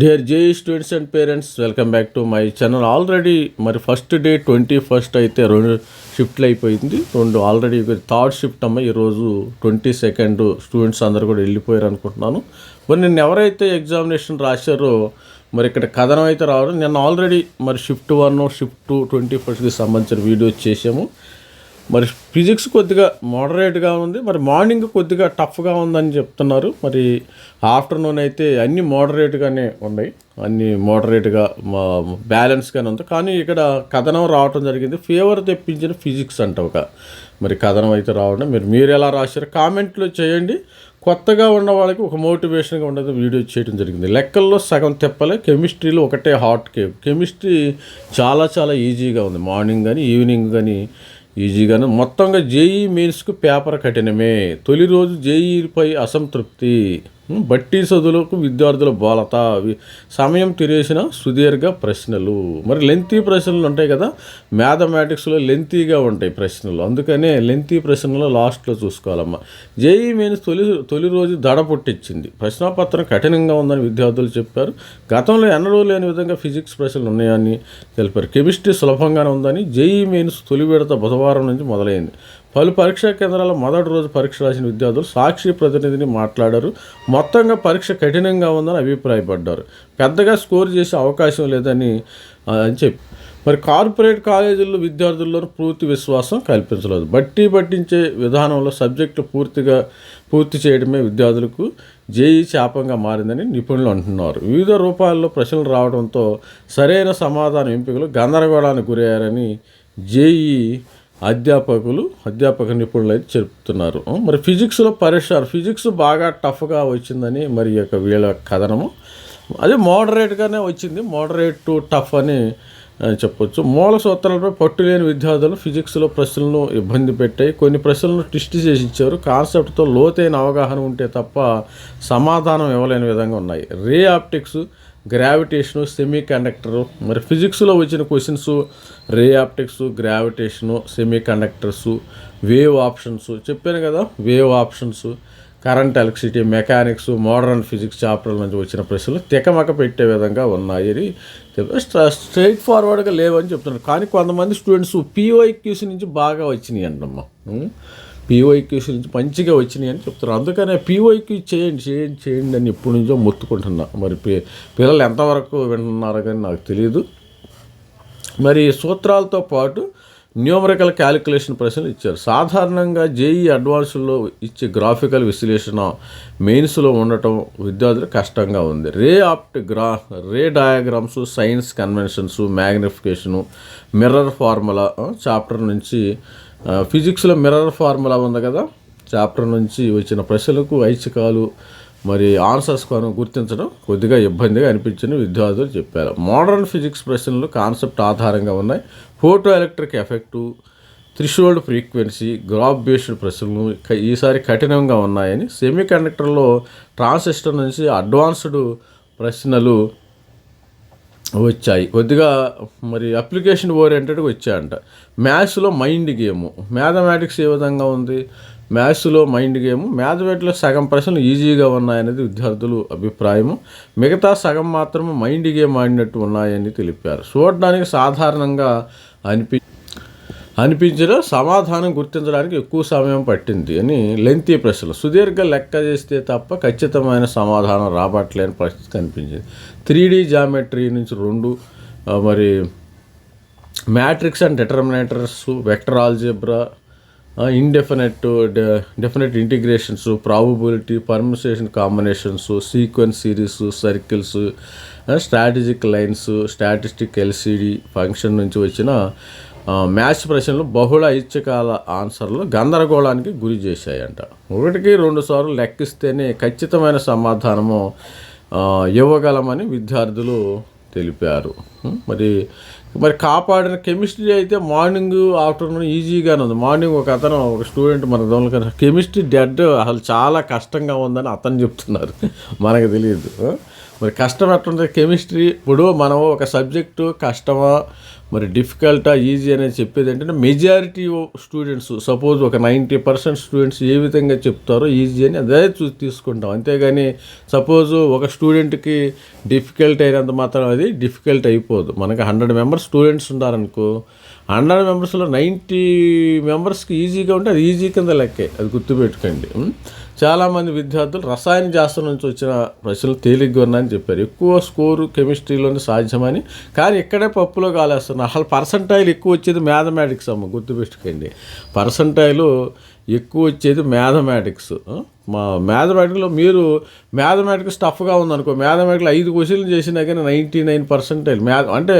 Dear JEE students and parents welcome back to my channel already మరి first day twenty first అయితే రెండు షిఫ్ట్లు అయిపోయింది. రెండు ఆల్రెడీ థర్డ్ షిఫ్ట్ అమ్మ ఈరోజు ట్వంటీ సెకండ్ స్టూడెంట్స్ అందరు కూడా వెళ్ళిపోయారు అనుకుంటున్నాను. మరి నిన్న ఎవరైతే ఎగ్జామినేషన్ రాశారో మరి ఇక్కడ కథనం అయితే రావడం. నిన్న ఆల్రెడీ మరి shift one shift two twenty ఫస్ట్కి సంబంధించిన వీడియోస్ చేసాము మరి ఫిజిక్స్ కొద్దిగా మోడరేట్గా ఉంది. మరి మార్నింగ్ కొద్దిగా టఫ్గా ఉందని చెప్తున్నారు. మరి ఆఫ్టర్నూన్ అయితే అన్ని మోడరేట్గానే ఉన్నాయి. అన్ని మోడరేట్గా బ్యాలెన్స్గానే ఉంది. కానీ ఇక్కడ కథనం రావటం జరిగింది. ఫీవర్ తెప్పించిన ఫిజిక్స్ అంట ఒక. మరి కథనం అయితే రావడం. మీరు మీరు ఎలా రాశారు కామెంట్లో చేయండి. కొత్తగా ఉన్న వాళ్ళకి ఒక మోటివేషన్గా ఉండదు వీడియో చేయడం జరిగింది. లెక్కల్లో సగం తెప్పలే కెమిస్ట్రీలో ఒకటే హాట్ కేవ్ కెమిస్ట్రీ చాలా చాలా ఈజీగా ఉంది. మార్నింగ్ కానీ ఈవినింగ్ కానీ ఈజీగానే. మొత్తంగా జేఈ మెయిన్స్కు పేపర్ కఠినమే. తొలి రోజు జేఈపై అసంతృప్తి. బట్టి చదువులకు విద్యార్థుల బోలత సమయం తిరేసిన సుదీర్ఘ ప్రశ్నలు. మరి లెంతీ ప్రశ్నలు ఉంటాయి కదా మ్యాథమెటిక్స్లో లెంతీగా ఉంటాయి ప్రశ్నలు. అందుకనే లెంతీ ప్రశ్నలు లాస్ట్లో చూసుకోవాలమ్మా. జేఈ మెయిన్స్ తొలి తొలి రోజు దడ పుట్టించింది ప్రశ్నాపత్రం కఠినంగా ఉందని విద్యార్థులు చెప్పారు. గతంలో ఎన్నడూ లేని విధంగా ఫిజిక్స్ ప్రశ్నలు ఉన్నాయని తెలిపారు. కెమిస్ట్రీ సులభంగానే ఉందని జేఈ మెయిన్స్ తొలి విడత బుధవారం నుంచి మొదలైంది. పలు పరీక్షా కేంద్రాల మొదటి రోజు పరీక్ష రాసిన విద్యార్థులు సాక్షి ప్రతినిధిని మాట్లాడారు. మొత్తంగా పరీక్ష కఠినంగా ఉందని అభిప్రాయపడ్డారు. పెద్దగా స్కోర్ చేసే అవకాశం లేదని అని చెప్పి. మరి కార్పొరేట్ కాలేజీల్లో విద్యార్థుల్లో పూర్తి విశ్వాసం కల్పించలేదు. బట్టి పట్టించే విధానంలో సబ్జెక్టు పూర్తిగా పూర్తి చేయడమే విద్యార్థులకు జేఈ శాపంగా మారిందని నిపుణులు అంటున్నారు. వివిధ రూపాల్లో ప్రశ్నలు రావడంతో సరైన సమాధాన ఎంపికలు గందరగోళానికి గురయ్యారని జేఈ అధ్యాపకులు అధ్యాపక నిపుణులు అయితే చెప్తున్నారు. మరి ఫిజిక్స్లో పరీక్ష ఫిజిక్స్ బాగా టఫ్గా వచ్చిందని మరి యొక్క వీళ్ళ కథనము. అదే మోడరేట్గానే వచ్చింది మోడరేట్ టు టఫ్ అని చెప్పొచ్చు. మూల సూత్రాలపై పట్టు లేని విద్యార్థులు ఫిజిక్స్లో ప్రశ్నలను ఇబ్బంది పెట్టాయి. కొన్ని ప్రశ్నలను ట్విస్ట్ చేసి ఇచ్చారు. కాన్సెప్ట్తో లోతైన అవగాహన ఉంటే తప్ప సమాధానం ఇవ్వలేని విధంగా ఉన్నాయి. Ray optics gravitation semi conductor మరి ఫిజిక్స్లో వచ్చిన questions ray optics gravitation semi conductors wave options. చెప్పాను కదా wave options current electricity mechanics modern physics చాప్టర్ల నుంచి వచ్చిన ప్రశ్నలు తికమక పెట్టే విధంగా ఉన్నాయి. అని స్ట్రైట్ ఫార్వర్డ్గా లేవని చెప్తున్నారు. కానీ కొంతమంది స్టూడెంట్స్ పీఓఐక్యూస్ నుంచి బాగా వచ్చినాయి అంటమ్మా పీఓఐక్యూస్ నుంచి మంచిగా వచ్చినాయి అని చెప్తున్నారు. అందుకనే పీఓఐక్యూ చేయండి చేయండి చేయండి అని ఎప్పటి నుంచో మొత్తుకుంటున్నా. మరి పి- పిల్లలు ఎంతవరకు వింటున్నారు కానీ నాకు తెలియదు మరి సూత్రాలతో పాటు న్యూమరికల్ క్యాలిక్యులేషన్ ప్రశ్నలు ఇచ్చారు. సాధారణంగా జేఈ అడ్వాన్స్లో ఇచ్చే గ్రాఫికల్ విశ్లేషణ మెయిన్స్లో ఉండటం విద్యార్థులకు కష్టంగా ఉంది. రే ఆప్ట్ గ్రా ray diagrams signs conventions magnification mirror formula chapter నుంచి ఫిజిక్స్లో మిర్రర్ ఫార్ములా ఉంది కదా చాప్టర్ నుంచి వచ్చిన ప్రశ్నలకు ఐచ్ఛికాలు మరి ఆన్సర్స్ కొను గుర్తించడం కొద్దిగా ఇబ్బందిగా అనిపించిన విద్యార్థులు చెప్పారు. మోడర్న్ ఫిజిక్స్ ప్రశ్నలు కాన్సెప్ట్ ఆధారంగా ఉన్నాయి. Photo electric effect threshold frequency graph based ప్రశ్నలు ఈసారి కఠినంగా ఉన్నాయని సెమీ కండక్టర్లో ట్రాన్సిస్టర్ నుంచి అడ్వాన్స్డ్ ప్రశ్నలు వచ్చాయి. కొద్దిగా మరి అప్లికేషన్ ఓరియంటెడ్గా వచ్చాయంట. మ్యాథ్స్లో మైండ్ గేము. మ్యాథమెటిక్స్ ఏ విధంగా ఉంది? మ్యాథ్స్లో మైండ్ గేమ్. మ్యాథమెటిక్స్లో సగం ప్రశ్నలు ఈజీగా ఉన్నాయనేది విద్యార్థులు అభిప్రాయము. మిగతా సగం మాత్రం మైండ్ గేమ్ ఆడినట్టు ఉన్నాయని తెలిపారు. చూడడానికి సాధారణంగా అనిపి అనిపించిన సమాధానం గుర్తించడానికి ఎక్కువ సమయం పట్టింది అని లెంతీ ప్రశ్నలు. సుదీర్ఘ లెక్క చేస్తే తప్ప ఖచ్చితమైన సమాధానం రాబట్టలేని పరిస్థితి కనిపించింది. త్రీ డీ జామెట్రీ నుంచి రెండు మరి matrix and determinants vector algebra indefinite definite integrations probability permutation combinations sequence series circles strategic lines statistic LCD function నుంచి వచ్చిన మ్యాథ్స్ ప్రశ్నలు బహుళ ఐచ్ఛికాల ఆన్సర్లు గందరగోళానికి గురి చేశాయంట. ఒకటికి రెండు సార్లు లెక్కిస్తేనే ఖచ్చితమైన సమాధానము ఇవ్వగలమని విద్యార్థులు తెలిపారు. మరి మరి కాపాడిన కెమిస్ట్రీ అయితే మార్నింగ్ ఆఫ్టర్నూన్ ఈజీగానే ఉంది. మార్నింగ్ ఒక అతను ఒక స్టూడెంట్ మన దొంగ కెమిస్ట్రీ డెడ్ అసలు చాలా కష్టంగా ఉందని అతను చెప్తున్నారు. మనకు తెలియదు. మరి కష్టం ఎట్లుంటుంది కెమిస్ట్రీ ఇప్పుడు మనం ఒక సబ్జెక్టు కష్టమా మరి డిఫికల్టా ఈజీ అనేది చెప్పేది ఏంటంటే మెజారిటీ స్టూడెంట్స్ సపోజ్ ఒక నైంటీ పర్సెంట్ స్టూడెంట్స్ ఏ విధంగా చెప్తారో ఈజీ అని అదే చూ తీసుకుంటాం. అంతేగాని సపోజ్ ఒక స్టూడెంట్కి డిఫికల్ట్ అయినంత మాత్రం అది డిఫికల్ట్ అయిపోదు. మనకి హండ్రెడ్ మెంబర్స్ స్టూడెంట్స్ ఉన్నారనుకో హండ్రెడ్ మెంబర్స్లో నైంటీ మెంబర్స్కి ఈజీగా ఉంటే అది ఈజీ కింద లెక్కే అది గుర్తుపెట్టుకోండి. చాలామంది విద్యార్థులు రసాయన శాస్త్రం నుంచి వచ్చిన ప్రశ్నలు తేలిగ్గా ఉన్నాయని చెప్పారు. ఎక్కువ స్కోరు కెమిస్ట్రీలోనే సాధ్యమని. కానీ ఇక్కడే పప్పులో కాలేస్తున్నారు అసలు పర్సంటైల్ ఎక్కువ వచ్చేది మ్యాథమెటిక్స్ అమ్మ గుర్తుపెట్టుకోండి. పర్సంటైలు ఎక్కువ వచ్చేది మ్యాథమెటిక్స్ మా మ్యాథమెటిక్లో మీరు మ్యాథమెటిక్స్ టఫ్గా ఉందనుకో మ్యాథమెటిక్లో ఐదు క్వశ్చన్లు చేసినా కానీ నైంటీ నైన్ పర్సెంటైల్ మ్యా అంటే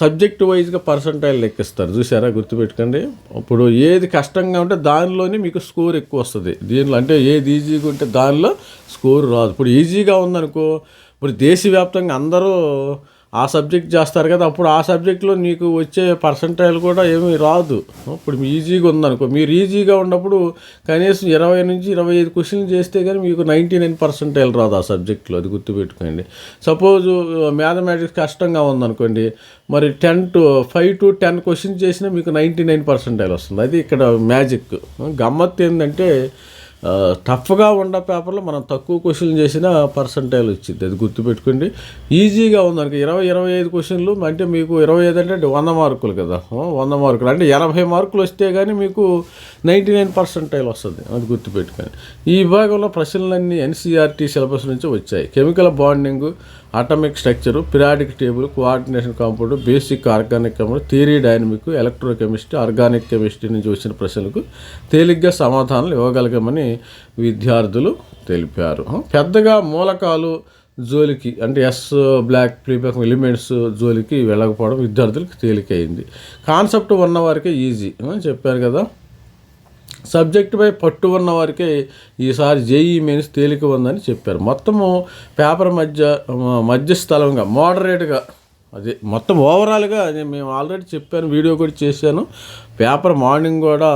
సబ్జెక్ట్ వైజ్గా పర్సెంటైల్ లెక్కిస్తారు. చూసారా గుర్తుపెట్టుకోండి. ఇప్పుడు ఏది కష్టంగా ఉంటే దానిలోనే మీకు స్కోర్ ఎక్కువ వస్తుంది. దీనిలో అంటే ఏది ఈజీగా ఉంటే దానిలో స్కోర్ రాదు. ఇప్పుడు ఈజీగా ఉందనుకో ఇప్పుడు దేశవ్యాప్తంగా అందరూ ఆ సబ్జెక్ట్ చేస్తారు కదా అప్పుడు ఆ సబ్జెక్ట్లో నీకు వచ్చే పర్సంటైల్ కూడా ఏమీ రాదు. ఇప్పుడు మీ ఈజీగా ఉందనుకో మీరు ఈజీగా ఉన్నప్పుడు కనీసం ఇరవై నుంచి ఇరవై ఐదు క్వశ్చన్లు చేస్తే కానీ మీకు నైంటీ నైన్ పర్సంటైల్ రాదు ఆ సబ్జెక్ట్లో అది గుర్తుపెట్టుకోండి. సపోజ్ మ్యాథమెటిక్స్ కష్టంగా ఉందనుకోండి మరి ten to five to ten question చేసినా మీకు నైంటీ నైన్ పర్సంటైల్ వస్తుంది. అది ఇక్కడ మ్యాజిక్. గమ్మత్తు ఏంటంటే టఫ్గా ఉన్న పేపర్లో మనం తక్కువ క్వశ్చన్లు చేసిన పర్సంటైల్ వచ్చింది అది గుర్తుపెట్టుకోండి. ఈజీగా ఉందనుకో ఇరవై ఇరవై ఐదు క్వశ్చన్లు అంటే మీకు ఇరవై ఐదు అంటే వంద మార్కులు కదా. వంద మార్కులు. అంటే ఎనభై మార్కులు వస్తే కానీ మీకు నైంటీ నైన్ పర్సంటైల్ వస్తుంది. అది గుర్తుపెట్టుకోండి. ఈ విభాగంలో ప్రశ్నలన్నీ ఎన్సీఆర్టీ సిలబస్ నుంచి వచ్చాయి. Chemical bonding atomic structure periodic table coordination compound basic organic compound theory dynamic electrochemistry organic chemistry నుంచి వచ్చిన ప్రశ్నలకు తేలిగ్గా సమాధానాలు ఇవ్వగలగమని విద్యార్థులు తెలిపారు. పెద్దగా మూలకాలు జోలికి అంటే ఎస్ బ్లాక్ ప్రీబ్యాక్ ఎలిమెంట్స్ జోలికి వెళ్ళకపోవడం విద్యార్థులకు తేలికైంది. కాన్సెప్ట్ ఉన్నవారికే ఈజీ చెప్పారు కదా. సబ్జెక్టుపై పట్టు ఉన్న వారికి ఈసారి జేఈ మెయిన్స్ తేలిక ఉందని చెప్పారు. మొత్తము పేపర్ మధ్య మధ్య స్థలంగా మోడరేట్గా అది మొత్తం ఓవరాల్గా అది మేము ఆల్రెడీ చెప్పాను వీడియో కూడా చేశాను. పేపర్ మార్నింగ్ కూడా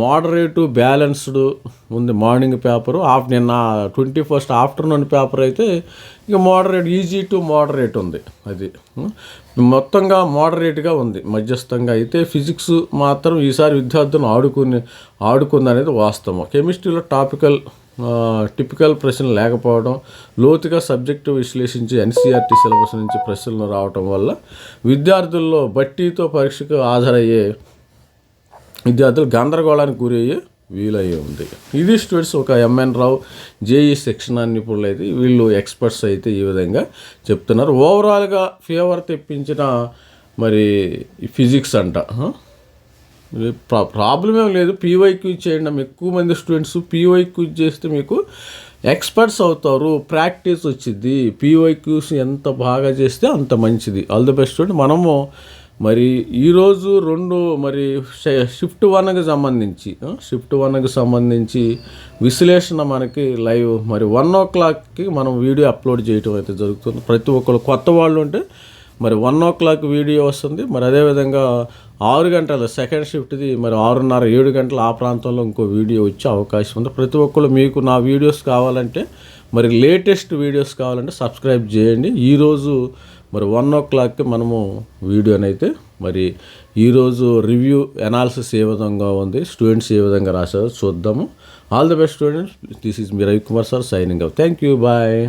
మోడరేటు బ్యాలెన్స్డ్ ఉంది మార్నింగ్ పేపరు ఆఫ్ నిన్న ట్వంటీ ఫస్ట్ ఆఫ్టర్నూన్ పేపర్ అయితే ఇక మోడరేట్ ఈజీ టు మోడరేట్ ఉంది. అది మొత్తంగా మోడరేట్గా ఉంది. మధ్యస్థంగా అయితే ఫిజిక్స్ మాత్రం ఈసారి విద్యార్థులను ఆడుకుని ఆడుకుంది అనేది వాస్తవం కెమిస్ట్రీలో టాపికల్ టిపికల్ ప్రశ్నలు లేకపోవడం లోతుగా సబ్జెక్టు విశ్లేషించి ఎన్సీఆర్టీ సిలబస్ నుంచి ప్రశ్నలు రావటం వల్ల విద్యార్థుల్లో బట్టీతో పరీక్షకు హాజరయ్యే విద్యార్థులు గందరగోళానికి గురయ్యే వీలయ్యే ఉంది. ఇది స్టూడెంట్స్ ఒక ఎంఎన్ రావు జేఈ సెక్షన్ నిపుణులు అయితే వీళ్ళు ఎక్స్పర్ట్స్ అయితే ఈ విధంగా చెప్తున్నారు. ఓవరాల్గా ఫీవర్ తెప్పించిన మరి ఫిజిక్స్ అంట ప్రాబ్లం ఏం లేదు. పీవైక్యూ చేయండి. ఎక్కువ మంది స్టూడెంట్స్ పీవైక్యూ చేస్తే మీకు ఎక్స్పర్ట్స్ అవుతారు. ప్రాక్టీస్ వచ్చింది పీవైక్యూస్ ఎంత బాగా చేస్తే అంత మంచిది. ఆల్ ది బెస్ట్ స్టూడెంట్ మనము మరి ఈరోజు రెండు మరి షిఫ్ట్ వన్కి సంబంధించి షిఫ్ట్ వన్కి సంబంధించి విశ్లేషణ మనకి లైవ్ మరి వన్ ఓ క్లాక్కి మనం వీడియో అప్లోడ్ చేయటం అయితే జరుగుతుంది. ప్రతి ఒక్కరు కొత్త వాళ్ళు ఉంటే మరి వన్ ఓ క్లాక్ వీడియో వస్తుంది. మరి అదేవిధంగా ఆరు గంటల సెకండ్ షిఫ్ట్ది మరి ఆరున్నర ఏడు గంటల ఆ ప్రాంతంలో ఇంకో వీడియో వచ్చే అవకాశం ఉంది. ప్రతి ఒక్కరు మీకు నా వీడియోస్ కావాలంటే మరి లేటెస్ట్ వీడియోస్ కావాలంటే సబ్స్క్రైబ్ చేయండి. ఈరోజు మరి వన్ ఓ క్లాక్కి మనము వీడియోనైతే మరి ఈరోజు రివ్యూ అనాలిసిస్ ఏ విధంగా ఉంది స్టూడెంట్స్ ఏ విధంగా రాశారో చూద్దాము. All the best students this is me Ravikumar sir signing off thank you bye